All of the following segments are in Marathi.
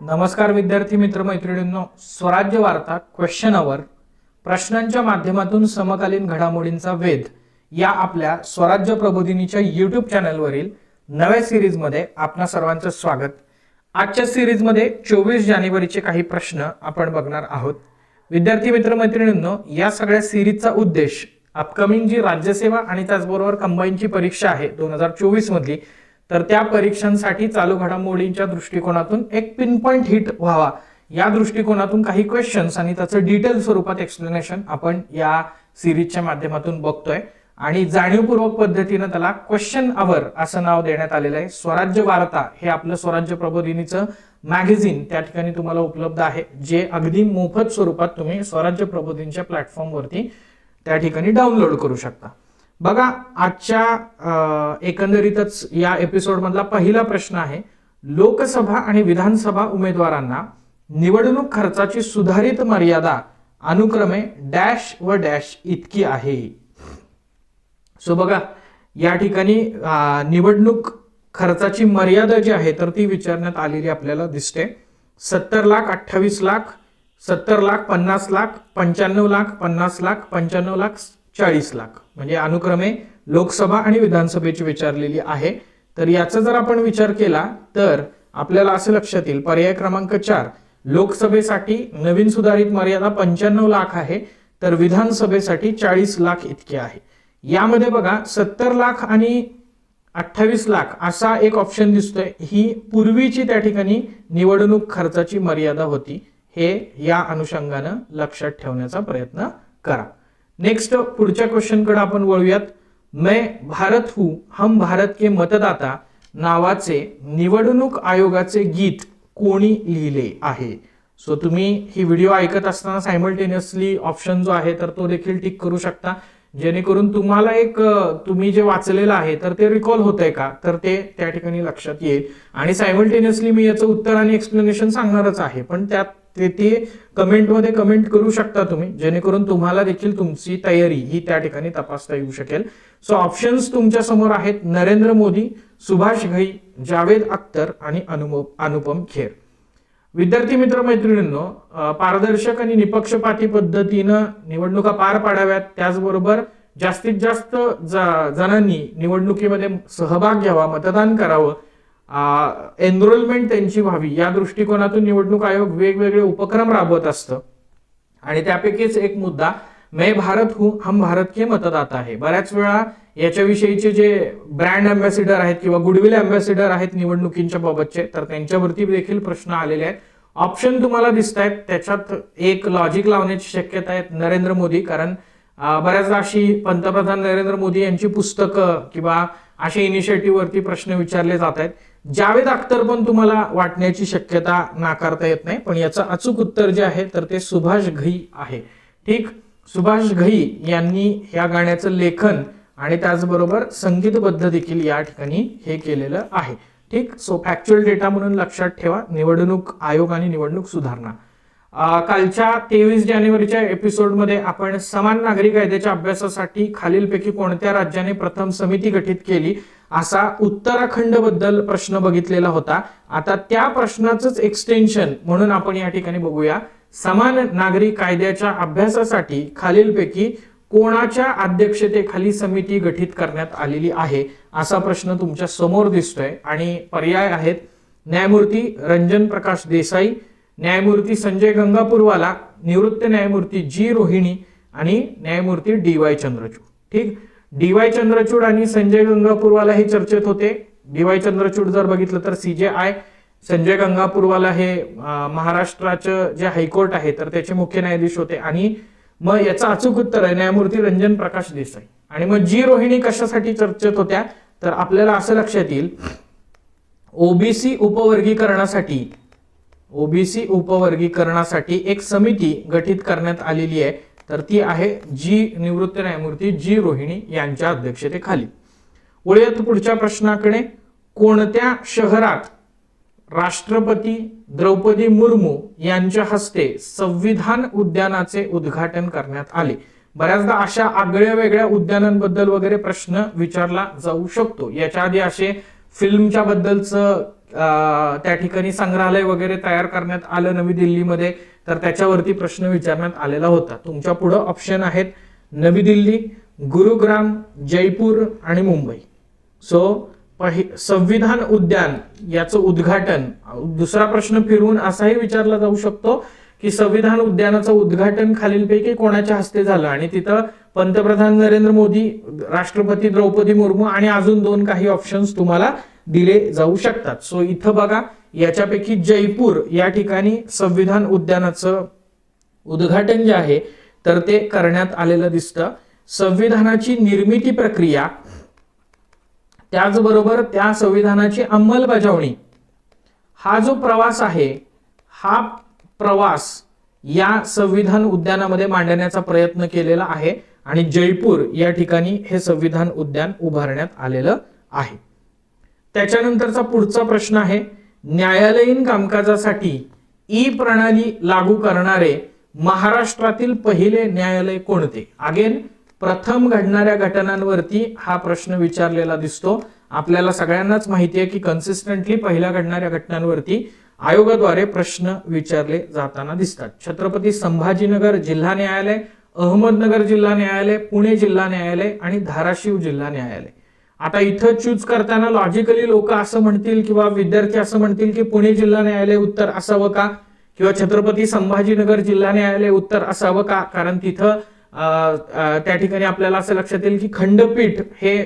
नमस्कार विद्यार्थी मित्र मैत्रिणींनो स्वराज्य वार्ता क्वेश्चन अवर प्रश्नांच्या माध्यमातून समकालीन घडामोडींचा वेध या आपल्या स्वराज्य प्रबोधिनीच्या युट्यूब चॅनलवरील नव्या सिरीजमध्ये आपणा सर्वांचं स्वागत. आजच्या सिरीजमध्ये चोवीस जानेवारीचे काही प्रश्न आपण बघणार आहोत. विद्यार्थी मित्र मैत्रिणींनो या सगळ्या सिरीजचा उद्देश अपकमिंग जी राज्यसेवा आणि त्याचबरोबर कंबाईनची परीक्षा आहे दोन हजार चोवीस मधली तर त्या परीक्षांसाठी चालू घडामोडींच्या दृष्टिकोनातून एक पिन पॉइंट हिट व्हावा. या दृष्टिकोनातून काही क्वेश्चन्स आणि त्याचं डिटेल स्वरूपात एक्सप्लेनेशन आपण या सिरीजच्या माध्यमातून बघतोय. आणि जाणीवपूर्वक पद्धतीनं त्याला क्वेश्चन अवर असं नाव देण्यात आलेलं आहे. स्वराज्य वार्ता हे आपलं स्वराज्य प्रबोधिनीचं मॅगझिन त्या ठिकाणी तुम्हाला उपलब्ध आहे जे अगदी मोफत स्वरूपात तुम्ही स्वराज्य प्रबोधिनीच्या प्लॅटफॉर्मवरती त्या ठिकाणी डाउनलोड करू शकता. बघा आजच्या एकंदरीतच या एपिसोडमधला पहिला प्रश्न आहे लोकसभा आणि विधानसभा उमेदवारांना निवडणूक खर्चाची सुधारित मर्यादा अनुक्रमे डॅश व डॅश इतकी आहे. सो बघा या ठिकाणी निवडणूक खर्चाची मर्यादा जी आहे तर ती विचारण्यात आलेली आपल्याला दिसते. सत्तर लाख अठ्ठावीस लाख सत्तर लाख पन्नास लाख पंच्याण्णव लाख पन्नास लाख पंच्याण्णव लाख चाळीस लाख. म्हणजे अनुक्रमे लोकसभा आणि विधानसभेची विचारलेली आहे. तर याचा जर आपण विचार केला तर आपल्याला असं लक्षात येईल पर्याय क्रमांक चार लोकसभेसाठी नवीन सुधारित मर्यादा पंच्याण्णव लाख आहे तर विधानसभेसाठी चाळीस लाख इतकी आहे. यामध्ये बघा सत्तर लाख आणि अठ्ठावीस लाख असा एक ऑप्शन दिसतोय. ही पूर्वीची त्या ठिकाणी निवडणूक खर्चाची मर्यादा होती. हे या अनुषंगानं लक्षात ठेवण्याचा प्रयत्न करा. नेक्स्ट पुढच्या क्वेश्चनकडे आपण वळूयात. मैं भारत हू हम भारत के मतदाता नावाचे निवडणूक आयोगाचे गीत कोणी लिहिले आहे? सो तुम्ही ही व्हिडिओ ऐकत असताना सायमल्टेनियसली ऑप्शन जो आहे तर तो देखील टिक करू शकता. जेणेकरून तुम्हाला एक तुम्ही जे वाचलेलं आहे तर ते रिकॉल होत आहे का? तर ते त्या ठिकाणी लक्षात येईल. आणि सायमल्टेनियसली मी याचं उत्तर आणि एक्सप्लेनेशन सांगणारच आहे. पण त्यात ते ते कमेंटमध्ये कमेंट करू शकता तुम्ही. जेणेकरून तुम्हाला देखील तुमची तयारी ही त्या ठिकाणी तपासता येऊ शकेल. सो ऑप्शन्स तुमच्यासमोर आहेत. नरेंद्र मोदी सुभाष घई जावेद अख्तर आणि अनुप अनुपम खेर. विद्यार्थी मित्र मैत्रिणींनो पारदर्शक आणि निपक्षपाती पद्धतीनं निवडणुका पार पाडाव्यात. त्याचबरोबर जास्तीत जास्त जणांनी निवडणुकीमध्ये सहभाग घ्यावा मतदान करावं. एनरोलमेंट त्यांची व्हावी. या दृष्टिकोनातून निवडणूक आयोग वेगवेगळे उपक्रम राबवत असतं. आणि त्यापैकीच एक मुद्दा मैं भारत हूं हम भारत के मतदाता आहे बऱ्याच वेळा याच्याविषयीचे जे ब्रँड अम्बॅसिडर आहेत किंवा गुडविल अम्बॅसिडर आहेत निवडणुकींच्या बाबतचे तर त्यांच्यावरती देखील प्रश्न आलेले आहेत. ऑप्शन तुम्हाला दिसत आहेत त्याच्यात एक लॉजिक लावण्याची शक्यता आहे नरेंद्र मोदी कारण बऱ्याचदा अशी पंतप्रधान नरेंद्र मोदी यांची पुस्तकं किंवा अशा इनिशिएटिव्हवरती प्रश्न विचारले जात आहेत. जावेद अख्तर पण तुम्हाला वाटण्याची शक्यता नाकारता येत नाही पण याचं अचूक उत्तर जे आहे तर ते सुभाष घई आहे. ठीक? सुभाष घई यांनी या गाण्याचं लेखन आणि त्याचबरोबर संगीतबद्ध देखील या ठिकाणी हे केलेलं आहे. ठीक सो फॅक्च्युअल डेटा म्हणून लक्षात ठेवा. निवडणूक आयोग आणि निवडणूक सुधारणा. कालच्या तेवीस जानेवारीच्या एपिसोडमध्ये आपण समान नागरी कायद्याच्या अभ्यासासाठी खालीलपैकी कोणत्या राज्याने प्रथम समिती गठीत केली असा उत्तराखंडबद्दल प्रश्न बघितलेला होता. आता त्या प्रश्नाचंच एक्सटेन्शन म्हणून आपण या ठिकाणी बघूया. समान नागरी कायद्याच्या अभ्यासासाठी खालीलपैकी कोणाच्या अध्यक्षतेखाली समिती गठीत करण्यात आलेली आहे असा प्रश्न तुमच्यासमोर दिसतोय. आणि पर्याय आहेत न्यायमूर्ती रंजन प्रकाश देसाई न्यायमूर्ती संजय गंगापूरवाला निवृत्त न्यायमूर्ती जी रोहिणी आणि न्यायमूर्ती डी वाय चंद्रचूड. ठीक? डी वाय चंद्रचूड आणि संजय गंगापूरवाला हे चर्चेत होते. डी वाय चंद्रचूड जर बघितलं तर सीजेआय संजय गंगापूरवाला हे महाराष्ट्राचं जे हायकोर्ट आहे तर त्याचे मुख्य न्यायाधीश होते. आणि मग याचं अचूक उत्तर आहे न्यायमूर्ती रंजन प्रकाश देसाई. आणि मग जी रोहिणी कशासाठी चर्चेत होत्या तर आपल्याला असं लक्षात येईल ओबीसी उपवर्गीकरणासाठी ओबीसी उपवर्गीकरणासाठी एक समिती गठीत करण्यात आलेली आहे तर ती आहे जी निवृत्त न्यायमूर्ती जी रोहिणी यांच्या अध्यक्षतेखाली. वळूयात पुढच्या प्रश्नाकडे. कोणत्या शहरात राष्ट्रपती द्रौपदी मुर्मू यांच्या हस्ते संविधान उद्यानाचे उद्घाटन करण्यात आले. बऱ्याचदा अशा आगळ्या वेगळ्या उद्यानांबद्दल वगैरे प्रश्न विचारला जाऊ शकतो. याच्या आधी असे फिल्मच्या बद्दलचं त्या ठिकाणी संग्रहालय वगैरे तयार करण्यात आलं नवी दिल्लीमध्ये तर त्याच्यावरती प्रश्न विचारण्यात आलेला होता. तुमच्या पुढं ऑप्शन आहेत नवी दिल्ली गुरुग्राम जयपूर आणि मुंबई. सो पहि संविधान उद्यान याचं उद्घाटन दुसरा प्रश्न फिरवून असाही विचारला जाऊ शकतो की संविधान उद्यानाचं उद्घाटन खालीलपैकी कोणाच्या हस्ते झालं? आणि तिथं पंतप्रधान नरेंद्र मोदी राष्ट्रपती द्रौपदी मुर्मू आणि अजून दोन काही ऑप्शन्स तुम्हाला दिले जाऊ शकतात. सो इथं बघा याच्यापैकी जयपूर या ठिकाणी संविधान उद्यानाचं उद्घाटन जे आहे तर ते करण्यात आलेलं दिसतं. संविधानाची निर्मिती प्रक्रिया त्याचबरोबर त्या संविधानाची अंमलबजावणी. हा जो प्रवास आहे हा प्रवास या संविधान उद्यानामध्ये मांडण्याचा प्रयत्न केलेला आहे आणि जयपूर या ठिकाणी हे संविधान उद्यान उभारण्यात आलेलं आहे. त्याच्यानंतरचा पुढचा प्रश्न आहे न्यायालयीन कामकाजासाठी ई प्रणाली लागू करणारे महाराष्ट्रातील पहिले न्यायालय कोणते? अगेन प्रथम घडणाऱ्या घटनांवरती हा प्रश्न विचारलेला दिसतो. आपल्याला सगळ्यांनाच माहिती आहे की कन्सिस्टंटली पहिल्या घडणाऱ्या घटनांवरती आयोगाद्वारे प्रश्न विचारले जाताना दिसतात. छत्रपती संभाजीनगर जिल्हा न्यायालय अहमदनगर जिल्हा न्यायालय पुणे जिल्हा न्यायालय आणि धाराशिव जिल्हा न्यायालय. आता इथं चूज करताना लॉजिकली लोक असं म्हणतील किंवा विद्यार्थी असं म्हणतील की पुणे जिल्हा न्यायालय उत्तर असावं का? किंवा छत्रपती संभाजीनगर जिल्हा न्यायालय उत्तर असावं का? कारण तिथं त्या ठिकाणी आपल्याला असं लक्षात येईल की खंडपीठ हे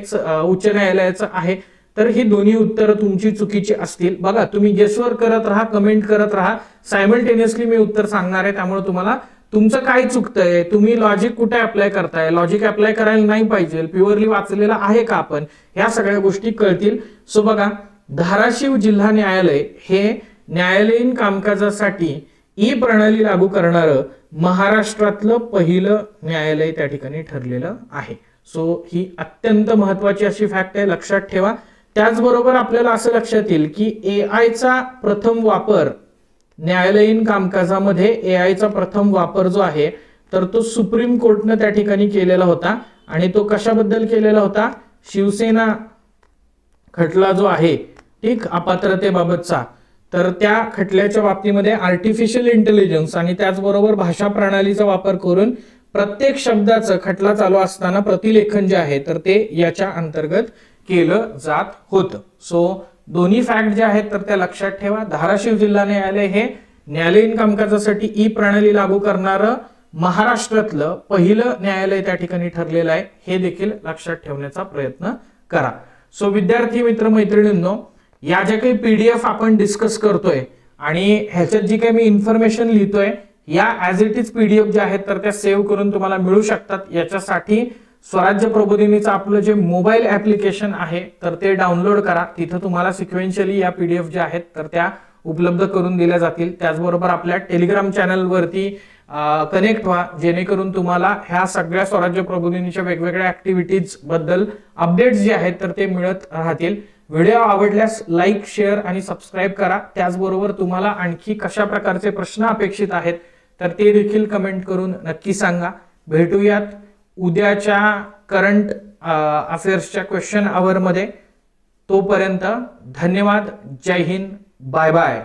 उच्च न्यायालयाचं आहे. तर ही दोन्ही उत्तरं तुमची चुकीची असतील. बघा तुम्ही गेसवर करत राहा कमेंट करत राहा. सायमल्टेनियसली मी उत्तर सांगणार आहे त्यामुळे तुम्हाला तुमचं काय चुकतंय तुम्ही लॉजिक कुठे अप्लाय करताय? लॉजिक अप्लाय करायला नाही पाहिजे. प्युअरली वाचलेलं आहे का आपण? ह्या सगळ्या गोष्टी कळतील. सो बघा धाराशिव जिल्हा न्यायालय हे न्यायालयीन कामकाजासाठी ई प्रणाली लागू करणारं महाराष्ट्रातलं पहिलं न्यायालय त्या ठिकाणी ठरलेलं आहे. सो ही अत्यंत महत्वाची अशी फॅक्ट आहे लक्षात ठेवा. त्याचबरोबर आपल्याला असं लक्षात येईल की ए आयचा प्रथम वापर न्यायालयीन कामकाजामध्ये ए आयचा प्रथम वापर जो आहे तर तो सुप्रीम कोर्टनं त्या ठिकाणी केलेला होता. आणि तो कशाबद्दल केलेला होता? शिवसेना खटला जो आहे ठीक अपात्रतेबाबतचा. तर त्या खटल्याच्या बाबतीमध्ये आर्टिफिशियल इंटेलिजन्स आणि त्याचबरोबर भाषा प्रणालीचा वापर करून प्रत्येक शब्दाचं खटला चालू असताना प्रतिलेखन जे आहे तर ते याच्या अंतर्गत केलं जात होतं. सो दोन्ही फॅक्ट जे आहेत तर त्या लक्षात ठेवा. धाराशिव जिल्हा न्यायालय हे न्यायालयीन कामकाजासाठी ई प्रणाली लागू करणारं महाराष्ट्रातलं पहिलं न्यायालय त्या ठिकाणी ठरलेलं आहे. हे देखील लक्षात ठेवण्याचा प्रयत्न करा. सो विद्यार्थी मित्र मैत्रिणींनो या ज्या काही पीडीएफ आपण डिस्कस करतोय आणि ह्याच्यात जी काही मी इन्फॉर्मेशन लिहितोय या ॲज इट इज पीडीएफ ज्या आहेत तर त्या सेव्ह करून तुम्हाला मिळू शकतात. याच्यासाठी स्वराज्य प्रबोधिनीचं आपलं जे मोबाईल ऍप्लिकेशन आहे तर ते डाउनलोड करा. तिथं तुम्हाला सिक्वेन्शियली या पीडीएफ ज्या आहेत तर त्या उपलब्ध करून दिल्या जातील. त्याचबरोबर आपल्या टेलिग्राम चॅनलवरती कनेक्ट व्हा. जेणेकरून तुम्हाला ह्या सगळ्या स्वराज्य प्रबोधिनीच्या वेगवेगळ्या ऍक्टिव्हिटीजबद्दल अपडेट्स जे आहेत तर ते मिळत राहतील. व्हिडिओ आवडल्यास लाईक शेअर आणि सबस्क्राईब करा. त्याचबरोबर तुम्हाला आणखी कशा प्रकारचे प्रश्न अपेक्षित आहेत तर ते देखील कमेंट करून नक्की सांगा. भेटूयात उद्याच्या करंट अफेअर्सच्या क्वेश्चन आवरमध्ये तोपर्यंत धन्यवाद. जय हिंद. Bye bye.